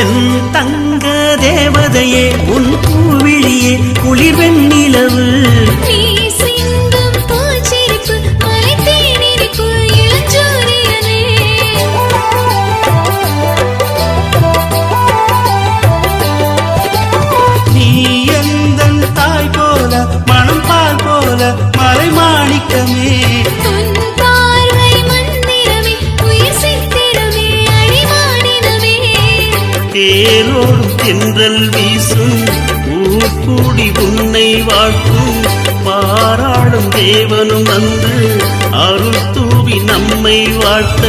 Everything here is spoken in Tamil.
என் தங்க தேவதையே உன் பூவிழியே குளிர் வெண்ணிலவு நீ சிந்தும் பூச்சிரிப்பு மலைத்தேனிரிப்பு இளஞ்சூரியனே நீ எந்தன் தாய் போல மனம் பால் போல மலை மாணிக்கமே. தேரோடும் தென்றல் வீசும் ஊர்கூடி உன்னை வாழ்த்தும். பாராடும் தேவனும் வந்து அருள் தூவி நம்மை வாழ்த்த